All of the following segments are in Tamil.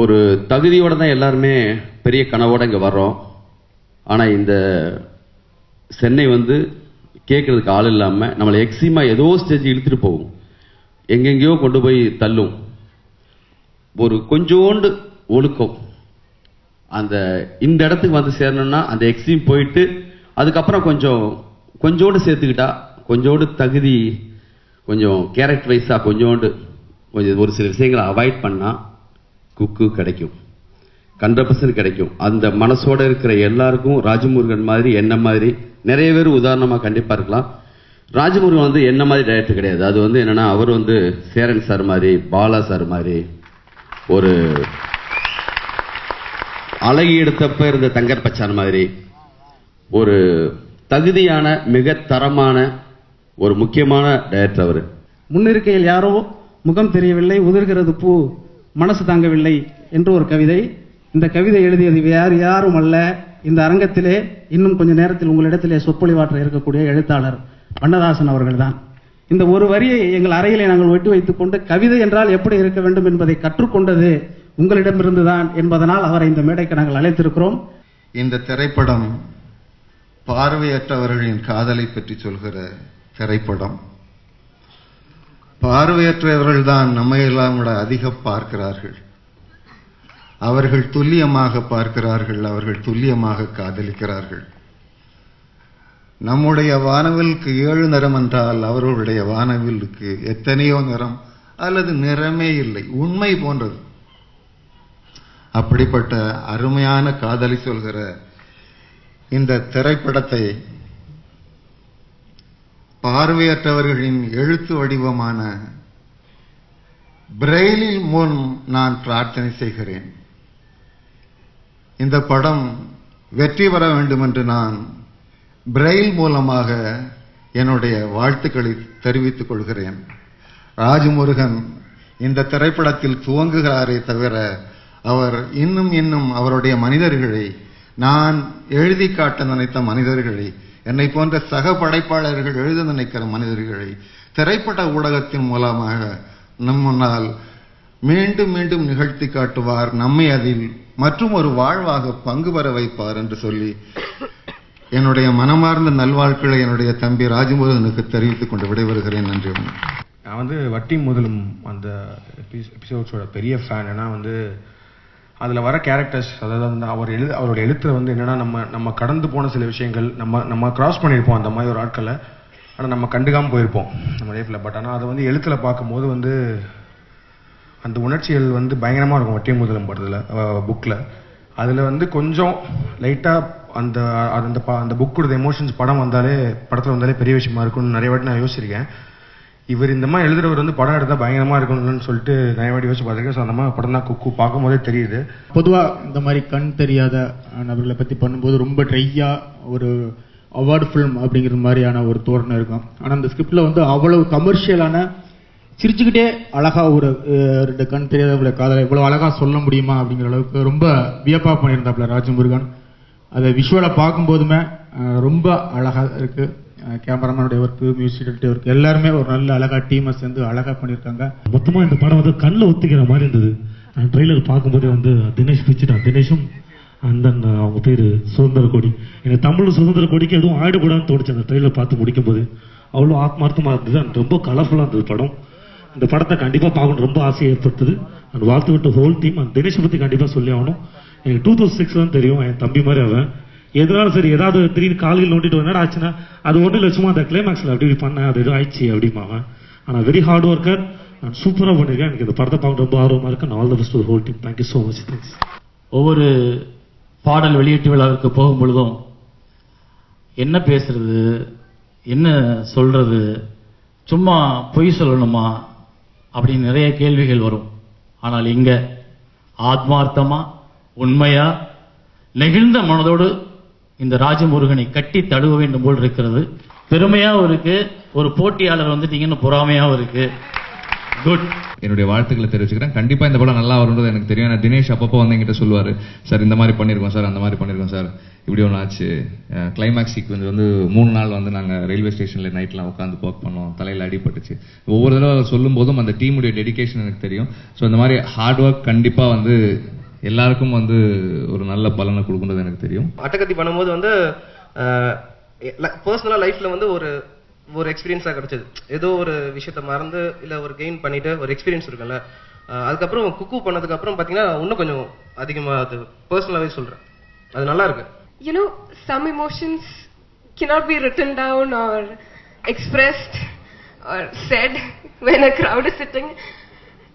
ஒரு தகுதியோட தான் எல்லாருமே பெரிய கனவோடு இங்கே வர்றோம். ஆனால் இந்த சென்னை வந்து கேட்குறதுக்கு ஆள் இல்லாமல் நம்மளை எக்ஸிமா ஏதோ ஸ்டேஜ் இழுத்துட்டு போகும். எங்கெங்கேயோ கொண்டு போய் தள்ளும். ஒரு கொஞ்சோண்டு ஒழுக்கம். அந்த இந்த இடத்துக்கு வந்து சேரணும்னா அந்த எக்ஸிம் போயிட்டு அதுக்கப்புறம் கொஞ்சம் கொஞ்சோண்டு சேர்த்துக்கிட்டா கொஞ்சோண்டு தகுதி கொஞ்சம் கேரக்டர் வைஸாக கொஞ்சோண்டு கொஞ்சம் ஒரு சில விஷயங்களை அவாய்ட் பண்ணால் குக்கு கிடைக்கும். ஹண்ட்ரட் பர்சன்ட் கிடைக்கும். அந்த மனசோட இருக்கிற எல்லாருக்கும் ராஜமுருகன் மாதிரி என்ன மாதிரி நிறைய பேர் உதாரணமாக கண்டிப்பாக இருக்கலாம். ராஜமுருகன் வந்து என்ன மாதிரி டைரக்டர் கிடையாது. அது வந்து என்னென்னா அவர் வந்து சேரன் சார் மாதிரி பாலா சார் மாதிரி ஒரு அழகி எடுத்தப்ப இருந்த தங்கற்பச்சான் மாதிரி ஒரு தகுதியான மிக தரமான ஒரு முக்கியமான டைரக்டர் அவர். முன்னிருக்கையில் யாரோ முகம் தெரியவில்லை உதிர்கிறது பூ. மனசு தாங்கவில்லை என்று ஒரு கவிதை. இந்த கவிதை எழுதியது வேறு யாரும் அல்ல. இந்த அரங்கத்திலே இன்னும் கொஞ்ச நேரத்தில் உங்களிடத்திலே சொற்பொழிவாற்ற இருக்கக்கூடிய எழுத்தாளர் வண்ணதாசன் அவர்கள்தான். இந்த ஒரு வரியை எங்கள் அறையிலே நாங்கள் ஒட்டி வைத்துக் கொண்டு கவிதை என்றால் எப்படி இருக்க வேண்டும் என்பதை கற்றுக்கொண்டது உங்களிடமிருந்துதான் என்பதனால் அவரை இந்த மேடைக்கு நாங்கள் அழைத்திருக்கிறோம். இந்த திரைப்படம் பார்வையற்றவர்களின் காதலை பற்றி சொல்கிற திரைப்படம். பார்வையற்றவர்கள் தான் நம்மையெல்லாம் விட அதிக பார்க்கிறார்கள். அவர்கள் துல்லியமாக பார்க்கிறார்கள் அவர்கள் துல்லியமாக காதலிக்கிறார்கள். நம்முடைய வானவிலுக்கு ஏழு நிறம் என்றால் அவர்களுடைய வானவிலுக்கு எத்தனையோ நிறம் அல்லது நிறமே இல்லை உண்மை போன்றது. அப்படிப்பட்ட அருமையான காதலி சொல்கிற இந்த திரைப்படத்தை பார்வையற்றவர்களின் எழுத்து வடிவமான பிரெயிலில் மூலம் நான் பிரார்த்தனை செய்கிறேன். இந்த படம் வெற்றி பெற வேண்டும் என்று நான் பிரெயில் மூலமாக என்னுடைய வாழ்த்துக்களை தெரிவித்துக் கொள்கிறேன். ராஜமுருகன் இந்த திரைப்படத்தில் துவங்குகிறாரே தவிர அவர் இன்னும் இன்னும் அவருடைய மனிதர்களை நான் எழுதி காட்ட நினைத்த மனிதர்களை என்னை போன்ற சக படைப்பாளர்கள் எழுத நினைக்கிற மனிதர்களை திரைப்பட ஊடகத்தின் மூலமாக நம் முன்னால் மீண்டும் மீண்டும் நிகழ்த்தி காட்டுவார். நம்மை அதில் மற்றும் ஒரு வாழ்வாக பங்கு பெற வைப்பார் என்று சொல்லி என்னுடைய மனமார்ந்த நல்வாழ்க்களை என்னுடைய தம்பி ராஜமுருகனுக்கு தெரிவித்துக் கொண்டு விடைபெறுகிறேன். நன்றி நான் வந்து வட்டி முதலும் அந்த எபிசோட்ஸோட பெரிய ஃபேன் ஏன்னா வந்து அதில் வர கேரக்டர்ஸ் அதாவது வந்து அவர் எழு அவரோட எழுத்துல வந்து என்னன்னா நம்ம நம்ம கடந்து போன சில விஷயங்கள் நம்ம நம்ம கிராஸ் பண்ணியிருப்போம் அந்த மாதிரி ஒரு ஆட்களை. ஆனால் நம்ம கண்டுக்காமல் போயிருப்போம் நம்ம லைஃப்பில் பட் ஆனால் அதை வந்து எழுத்துல பார்க்கும்போது வந்து அந்த உணர்ச்சிகள் வந்து பயங்கரமாக இருக்கும் வட்டி முதலும் படத்தில் புக்கில் அதில் வந்து கொஞ்சம் லைட்டாக அந்த அந்த அந்த புக்கோட எமோஷன்ஸ் படம் வந்தாலே படத்தில் வந்தாலே பெரிய விஷயமா இருக்கும்னு நிறைய வாட்டி நான் யோசிச்சிருக்கேன். இவர் இந்த மாதிரி எழுதுறவர் வந்து படம் எடுத்தா பயங்கரமா இருக்கணும்னு சொல்லிட்டு நயவாடி வச்சு யோசிச்சு ஸோ அந்த மாதிரி படம் தான் குக்கு பார்க்கும் போதே தெரியுது. பொதுவா இந்த மாதிரி கண் தெரியாத நபர்களை பத்தி பண்ணும்போது ரொம்ப ட்ரையா ஒரு அவார்டு ஃபிலிம் அப்படிங்கிற மாதிரியான ஒரு தோரணை இருக்கும். ஆனா அந்த ஸ்கிரிப்ட்ல வந்து அவ்வளவு கமர்ஷியலான சிரிச்சுக்கிட்டே அழகா ஒரு ரெண்டு கண் தெரியாதவங்களை காதலை இவ்வளவு அழகா சொல்ல முடியுமா அப்படிங்கிற அளவுக்கு ரொம்ப வியப்பா பண்ணியிருந்தாப்ல ராஜமுருகன். அதை விஷுவலை பார்க்கும்போதுமே ரொம்ப அழகா இருக்கு. கேமராமேனுடைய ஒர்க்கு மியூசிக் ஒர்க் எல்லாருமே ஒரு நல்ல அழகாக டீமை சேர்ந்து அழகாக பண்ணியிருக்காங்க. மொத்தமாக இந்த படம் வந்து கண்ணில் ஒத்துக்கிற மாதிரி இருந்தது. அந்த ட்ரெய்லர் பார்க்கும்போதே வந்து தினேஷ் பிடிச்சிட்டான் தினேஷும் அந்த அவங்க பேர் சுதந்திர கொடி எனக்கு தமிழ் சுதந்திர கொடிக்கு எதுவும் ஆயிடக்கூடாதுன்னு தோணுச்சு. அந்த ட்ரெயிலர் பார்த்து முடிக்கும்போது அவ்வளோ ஆத்மார்த்தமாக இருந்தது. அண்ட் ரொம்ப கலர்ஃபுல்லாக இருந்தது படம். இந்த படத்தை கண்டிப்பாக பார்க்கணும் ரொம்ப ஆசையை ஏற்படுத்துது. அந்த வாழ்த்து விட்டு ஹோல் டீம் அந்த தினேஷை பத்தி கண்டிப்பாக சொல்லி ஆகணும். எனக்கு டூ தௌசண்ட் சிக்ஸ் தான் தெரியும். என் தம்பி மாதிரி அவன். எதனாலும் சரி ஏதாவது திடீர்னு காலையில் நோண்டிட்டு என்னடா ஆச்சுன்னா அது ஒன்றும் இல்லை சும்மா அந்த கிளைமேக்ஸில் அப்படி இப்படி பண்ணேன் அது எதுவும் ஆயிடுச்சு அப்படிமா ஆனால் வெரி ஹார்ட் ஒர்க்கர் நான் சூப்பராக பண்ணியிருக்கேன் எனக்கு இந்த படத்தை பார்க்க ரொம்ப ஆர்வமாக இருக்கு. All the best whole team thank you so much thanks ஒவ்வொரு பாடல் வெளியீட்டு விழாவுக்கு போகும் பொழுதும் என்ன பேசுறது என்ன சொல்றது சும்மா பொய் சொல்லணுமா அப்படின்னு நிறைய கேள்விகள் வரும். ஆனால் இங்க ஆத்மார்த்தமா உண்மையா நெகிழ்ந்த மனதோடு இந்த ராஜமுருகனை கட்டி தழுவ வேண்டும் போல் இருக்கிறது. பெருமையாவும் இருக்கு. ஒரு போட்டியாளர் வந்துட்டீங்கன்னு பொறாமையாவும் இருக்கு. குட் என்னுடைய வாழ்த்துக்களை தெரிவிச்சுக்கிறேன். கண்டிப்பா இந்த படம் நல்லா வரும்ன்றது எனக்கு தெரியும். ஏன்னா தினேஷ் அப்பப்போ வந்து என்கிட்ட சொல்லுவாரு சார் இந்த மாதிரி பண்ணிருக்கோம் சார் அந்த மாதிரி பண்ணிருக்கோம் சார். இப்படி ஒன்று ஆச்சு. கிளைமேக்ஸ் சீக்வன்ஸ் வந்து மூணு நாள் வந்து நாங்கள் ரயில்வே ஸ்டேஷனில் நைட்லாம் உட்காந்து ஒர்க் பண்ணோம். தலையில் அடிபட்டுச்சு. ஒவ்வொரு தடவை சொல்லும் போதும் அந்த டீமுடைய டெடிகேஷன் எனக்கு தெரியும். ஸோ இந்த மாதிரி ஹார்ட் ஒர்க் கண்டிப்பாக வந்து எல்லாருக்கும் வந்து ஒரு நல்ல பலனை கொடுக்குன்றது எனக்கு தெரியும். அட்டகத்தி பண்ணும்போது வந்து பர்சனலாக லைஃப்பில் வந்து ஒரு ஒரு எக்ஸ்பீரியன்ஸாக கிடைச்சது. ஏதோ ஒரு விஷயத்த மறந்து இல்லை ஒரு கெயின் பண்ணிட்டு ஒரு எக்ஸ்பீரியன்ஸ் இருக்குல்ல. அதுக்கப்புறம் குக்கு பண்ணதுக்கு அப்புறம் பார்த்தீங்கன்னா இன்னும் கொஞ்சம் அதிகமாக அது பர்சனலாகவே சொல்கிறேன் அது நல்லா இருக்கு. You know, some emotions cannot be written down or expressed or said when a crowd is sitting.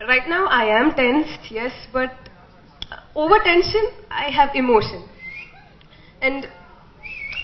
Right now, I am tensed, yes, but over tension, I have emotion. And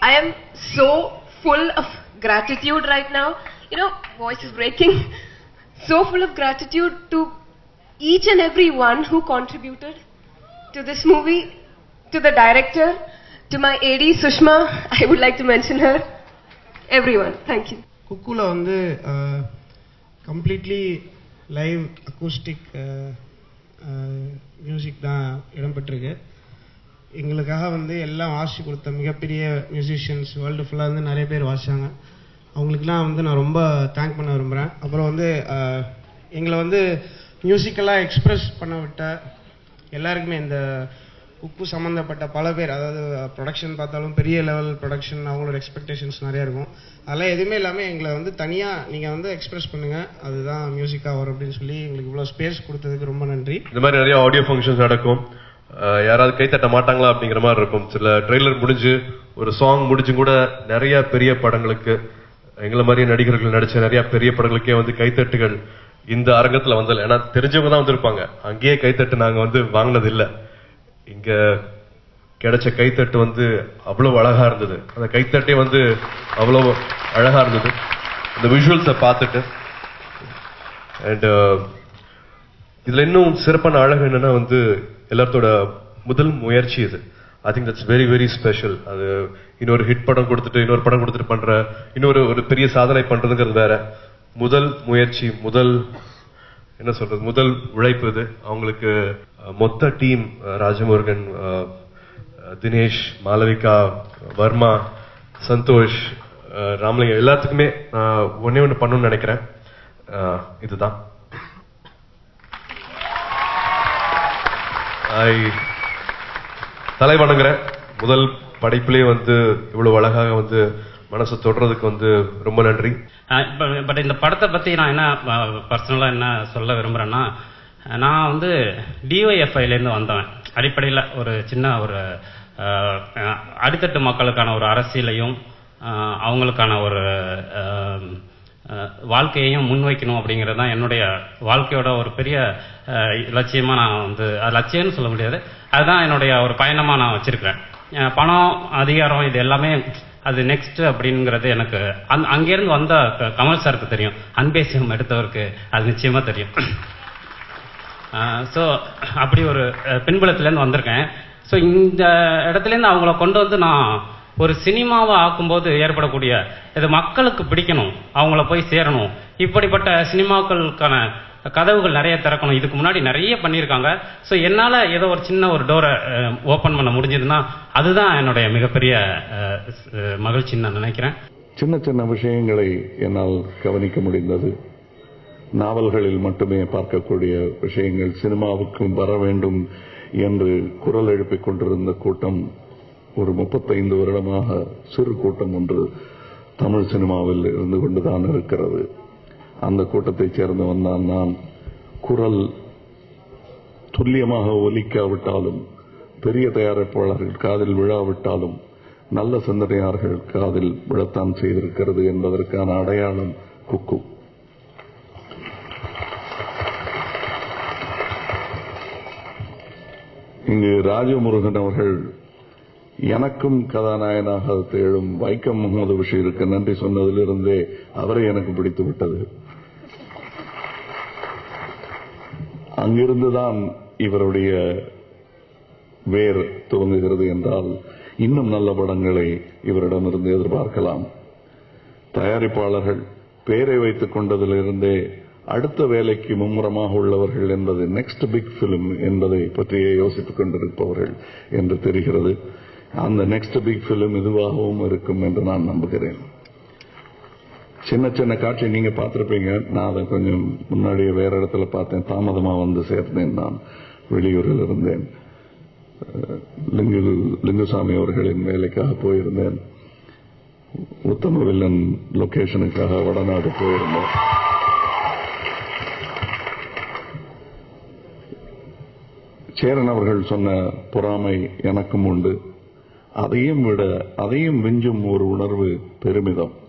I am so full of gratitude right now. You know, voice is breaking. So full of gratitude to each and every one who contributed to this movie, to the director, to my AD Sushma. I would like to mention her. Everyone, thank you. Kukula on the uh, completely live acoustic. Uh music தான் இடம்பெற்றிருக்கு எங்களுக்காக வந்து எல்லாம் வாசி கொடுத்த மிகப்பெரிய மியூசிஷியன்ஸ் வேர்ல்டு ஃபுல்லாக வந்து நிறைய பேர் வாசிச்சாங்க. அவங்களுக்குலாம் வந்து நான் ரொம்ப தேங்க் பண்ண விரும்புகிறேன் அப்புறம் வந்து எங்களை வந்து மியூசிக்கலாக எக்ஸ்ப்ரெஸ் பண்ண விட்ட எல்லாருக்குமே இந்த உப்பு சம்மந்தப்பட்ட பல பேர் அதாவது ப்ரொடக்ஷன் பார்த்தாலும் பெரிய லெவல் ப்ரொடக்ஷன் அவங்களோட எக்ஸ்பெக்டேஷன்ஸ் நிறையா இருக்கும். அதெல்லாம் எதுவுமே இல்லாமல் எங்களை வந்து தனியாக நீங்கள் வந்து எக்ஸ்பிரஸ் பண்ணுங்கள் அதுதான் மியூசிக்காக வரும் அப்படின்னு சொல்லி எங்களுக்கு இவ்வளோ ஸ்பேஸ் கொடுத்ததுக்கு ரொம்ப நன்றி. இந்த மாதிரி நிறைய ஆடியோ ஃபங்க்ஷன்ஸ் நடக்கும். யாராவது கை தட்ட மாட்டாங்களா அப்படிங்கிற மாதிரி இருக்கும். சில ட்ரெய்லர் முடிஞ்சு ஒரு சாங் முடிஞ்சு கூட நிறைய பெரிய படங்களுக்கு எங்களை மாதிரி நடிகர்கள் நடிச்ச நிறைய பெரிய படங்களுக்கே வந்து கைத்தட்டுகள் இந்த அரங்கத்தில் வந்தல. ஏன்னா தெரிஞ்சவங்க தான் வந்திருப்பாங்க. அங்கேயே கைத்தட்டு நாங்கள் வந்து வாங்கினது இல்லை இங்க கிடைச்ச கைத்தட்டு வந்து அவ்வளவு அழகா இருந்தது. அந்த கைத்தட்டே வந்து அவ்வளவு அழகா இருந்தது. அந்த விஷுவல்ஸை பார்த்துட்டு. அண்ட் uh, இதுல இன்னும் சிறப்பான அழகு என்னன்னா வந்து எல்லாத்தோட முதல் முயற்சி இது. I think that's very very special அது இன்னொரு ஹிட் படம் கொடுத்துட்டு இன்னொரு படம் கொடுத்துட்டு பண்ற இன்னொரு ஒரு பெரிய சாதனை பண்றதுங்கிறது வேற. முதல் முயற்சி முதல் என்ன சொல்றது முதல் உழைப்பு இது. அவங்களுக்கு மொத்த டீம் ராஜமுருகன் தினேஷ் மாலவிகா வர்மா சந்தோஷ் ராமலிங்கம் எல்லாத்துக்குமே நான் ஒன்னே ஒன்று பண்ணணும்னு நினைக்கிறேன். இதுதான். தலை வணங்குறேன். முதல் படைப்பிலே வந்து இவ்வளவு அழகாக வந்து மனசை தொடுறதுக்கு வந்து ரொம்ப நன்றி. பட் இந்த படத்தை பத்தி நான் என்ன பர்சனலா என்ன சொல்ல விரும்புறேன்னா நான் வந்து டிஒஎஃப்ஐல இருந்து வந்தவன். அடிப்படையில் ஒரு சின்ன ஒரு அடித்தட்டு மக்களுக்கான ஒரு அரசியலையும் அவங்களுக்கான ஒரு வாழ்க்கையையும் முன்வைக்கணும் அப்படிங்கிறது தான் என்னுடைய வாழ்க்கையோட ஒரு பெரிய லட்சியமாக லட்சியமா நான் வந்து லட்சியம்னு சொல்ல முடியாது. அதுதான் என்னுடைய ஒரு பயணமா நான் வச்சிருக்கிறேன். பணம் அதிகாரம் இது எல்லாமே அது நெக்ஸ்ட் அப்படிங்கிறது எனக்கு அந் அங்கேருந்து வந்த கமல் சாருக்கு தெரியும். அன்பேசியம் எடுத்தவருக்கு அது நிச்சயமா தெரியும். ஸோ அப்படி ஒரு பின்புலத்துலேருந்து வந்திருக்கேன். ஸோ இந்த இடத்துலேருந்து அவங்கள கொண்டு வந்து நான் ஒரு சினிமாவை ஆக்கும்போது ஏற்படக்கூடிய இது மக்களுக்கு பிடிக்கணும் அவங்கள போய் சேரணும். இப்படிப்பட்ட சினிமாக்களுக்கான கதவுகள் நிறைய திறக்கணும். இதுக்கு முன்னாடி நிறைய பண்ணியிருக்காங்க. ஸோ என்னால் ஏதோ ஒரு சின்ன ஒரு டோரை ஓப்பன் பண்ண முடிஞ்சதுன்னா அதுதான் என்னுடைய மிகப்பெரிய அஹ், மகிழ்ச்சின்னு நான் நினைக்கிறேன். சின்ன சின்ன விஷயங்களை என்னால் கவனிக்க முடிந்தது. நாவல்களில் மட்டுமே பார்க்கக்கூடிய விஷயங்கள் சினிமாவுக்கும் வர வேண்டும் என்று குரல் எழுப்பிக் கொண்டிருந்த கூட்டம் ஒரு முப்பத்தைந்து வருடமாக சிறு கூட்டம் ஒன்று தமிழ் சினிமாவில் இருந்து கொண்டுதான் இருக்கிறது. அந்த கூட்டத்தைச் சேர்ந்தவன் தான் நான். குரல் துல்லியமாக ஒலிக்காவிட்டாலும் பெரிய தயாரிப்பாளர்கள் காதில் விழாவிட்டாலும் நல்ல சிந்தனையார்கள் காதில் விழத்தான் செய்திருக்கிறது என்பதற்கான அடையாளம் குக்கு. இங்கு ராஜமுருகன் அவர்கள் எனக்கும் கதாநாயகனாக தேடும் வைக்கம் முகமது பஷீருக்கு நன்றி சொன்னதிலிருந்தே அவரை எனக்கு பிடித்து விட்டது அங்கிருந்துதான் இவருடைய வேர் துவங்குகிறது என்றால் இன்னும் நல்ல படங்களை இவரிடமிருந்து எதிர்பார்க்கலாம். தயாரிப்பாளர்கள் பெயரை வைத்துக் கொண்டதிலிருந்தே அடுத்த வேலைக்கு மும்முரமாக உள்ளவர்கள் என்பது நெக்ஸ்ட் பிக் பிலிம் என்பதை பற்றியே யோசித்துக் கொண்டிருப்பவர்கள் என்று தெரிகிறது. அந்த நெக்ஸ்ட் பிக் பிலிம் இதுவாகவும் இருக்கும் என்று நான் நம்புகிறேன். சின்ன சின்ன காட்சி நீங்க பார்த்துருப்பீங்க. நான் அதை கொஞ்சம் முன்னாடியே வேற இடத்துல பார்த்தேன். தாமதமா வந்து சேர்ந்தேன் நான். வெளியூரில் இருந்தேன். லிங்கு லிங்குசாமி அவர்களின் வேலைக்காக போயிருந்தேன். உத்தம வில்லன் லொகேஷனுக்காக வடநாடு போயிருந்தேன். சேரன் அவர்கள் சொன்ன பொறாமை எனக்கும் உண்டு. அதையும் விட அதையும் விஞ்சும் ஒரு உணர்வு பெருமிதம்.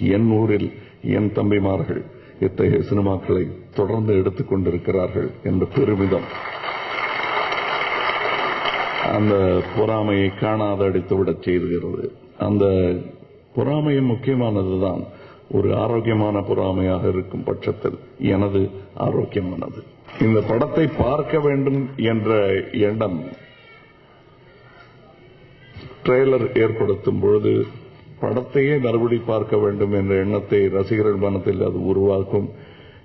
என் ஊரில் என் தம்பிமார்கள் இத்தகைய சினிமாக்களை தொடர்ந்து எடுத்துக் கொண்டிருக்கிறார்கள் என்ற பெருமிதம். அந்த பொறாமையை காணாத அடித்துவிடச் செய்துகிறது அந்த பொறாமையும் முக்கியமானதுதான் ஒரு ஆரோக்கியமான பொறாமையாக இருக்கும் பட்சத்தில் எனது ஆரோக்கியமானது. இந்த படத்தை பார்க்க வேண்டும் என்ற எண்ணம் ட்ரெய்லர் ஏற்படுத்தும் பொழுது படத்தையே மறுபடி பார்க்க வேண்டும் என்ற எண்ணத்தை ரசிகர்கள் மனத்தில் அது உருவாக்கும்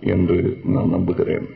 என்று நான் நம்புகிறேன்.